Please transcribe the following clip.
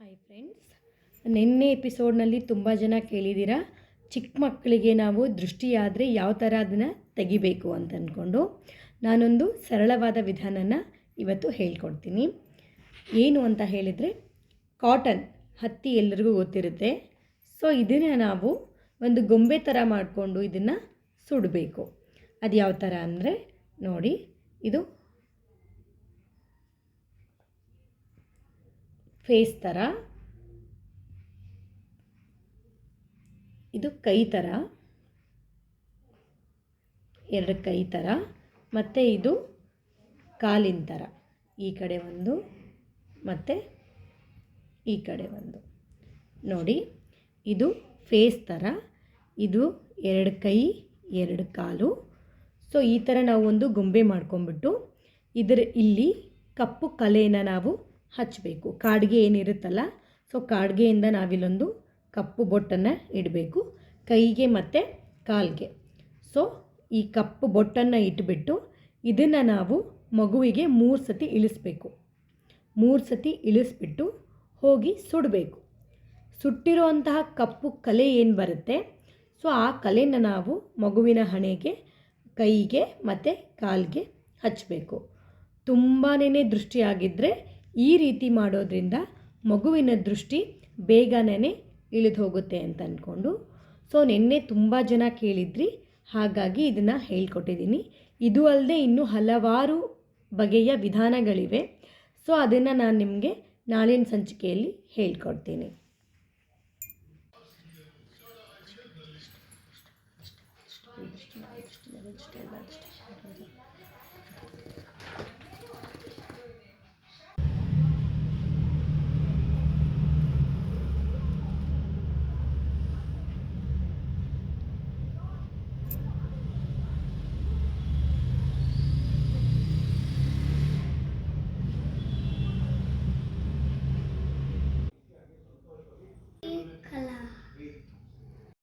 Hi friends ನಿನ್ನೆ ಎಪಿಸೋಡ್ನಲ್ಲಿ ತುಂಬ ಜನ ಕೇಳಿದ್ದೀರಾ, ಚಿಕ್ಕ ಮಕ್ಕಳಿಗೆ ನಾವು ದೃಷ್ಟಿಯಾದರೆ ಯಾವ ಥರ ಅದನ್ನು ತೆಗಿಬೇಕು ಅಂತ ಅಂದ್ಕೊಂಡು ನಾನೊಂದು ಸರಳವಾದ ವಿಧಾನನ ಇವತ್ತು ಹೇಳ್ಕೊಡ್ತೀನಿ. ಏನು ಅಂತ ಹೇಳಿದರೆ ಕಾಟನ್ ಹತ್ತಿ ಎಲ್ಲರಿಗೂ ಗೊತ್ತಿರುತ್ತೆ. ಸೊ ಇದನ್ನು ನಾವು ಒಂದು ಗೊಂಬೆ ಥರ ಮಾಡಿಕೊಂಡು ಇದನ್ನು ಸುಡಬೇಕು. ಅದು ಯಾವ ಥರ ಅಂದರೆ ನೋಡಿ, ಇದು ಫೇಸ್ ಥರ ಇದು ಕೈ ಥರ ಎರಡು ಕೈ ಥರ ಮತ್ತು ಇದು ಕಾಲಿನ ಥರ ಈ ಕಡೆ ಒಂದು, ಮತ್ತು ಈ ಕಡೆ ಒಂದು. ನೋಡಿ, ಇದು ಫೇಸ್ ಥರ ಇದು ಎರಡು ಕೈ, ಎರಡು ಕಾಲು. ಸೊ ಈ ಥರ ನಾವು ಒಂದು ಗೊಂಬೆ ಮಾಡ್ಕೊಂಬಿಟ್ಟು ಇದರ ಇಲ್ಲಿ ಕಪ್ಪು ಕಲೆಯನ್ನು ನಾವು ಹಚ್ಚಬೇಕು ಕಾಡಿಗೆ ಏನಿರುತ್ತಲ್ಲ ಸೊ ಕಾಡಿಗೆಯಿಂದ ನಾವಿಲ್ಲೊಂದು ಕಪ್ಪು ಬೊಟ್ಟನ್ನು ಇಡಬೇಕು. ಕೈಗೆ ಮತ್ತು ಕಾಲಿಗೆ. ಸೊ ಈ ಕಪ್ಪು ಬೊಟ್ಟನ್ನು ಇಟ್ಬಿಟ್ಟು ಇದನ್ನು ನಾವು ಮಗುವಿಗೆ ಮೂರು ಸತಿ ಇಳಿಸ್ಬೇಕು. ಮೂರು ಸತಿ ಇಳಿಸ್ಬಿಟ್ಟು ಹೋಗಿ ಸುಡಬೇಕು. ಸುಟ್ಟಿರುವಂತಹ ಕಪ್ಪು ಕಲೆ ಏನು ಬರುತ್ತೆ? ಸೊ ಆ ಕಲೆನ ನಾವು ಮಗುವಿನ ಹಣೆಗೆ, ಕೈಗೆ ಮತ್ತು ಕಾಲಿಗೆ ಹಚ್ಚಬೇಕು ತುಂಬಾ ದೃಷ್ಟಿಯಾಗಿದ್ದರೆ ಈ ರೀತಿ ಮಾಡೋದ್ರಿಂದ ಮಗುವಿನ ದೃಷ್ಟಿ ಬೇಗನೇ ಇಳಿದು ಹೋಗುತ್ತೆ ಅಂತ ಅಂದ್ಕೊಂಡು ಸೊ ನಿನ್ನೆ ತುಂಬ ಜನ ಕೇಳಿದ್ರಿ, ಹಾಗಾಗಿ ಇದನ್ನು ಹೇಳ್ಕೊಟ್ಟಿದ್ದೀನಿ. ಇದು ಅಲ್ಲದೆ ಇನ್ನೂ ಹಲವಾರು ಬಗೆಯ ವಿಧಾನಗಳಿವೆ. ಸೊ ಅದನ್ನು ನಾನು ನಿಮಗೆ ನಾಳಿನ ಸಂಚಿಕೆಯಲ್ಲಿ ಹೇಳ್ಕೊಡ್ತೀನಿ.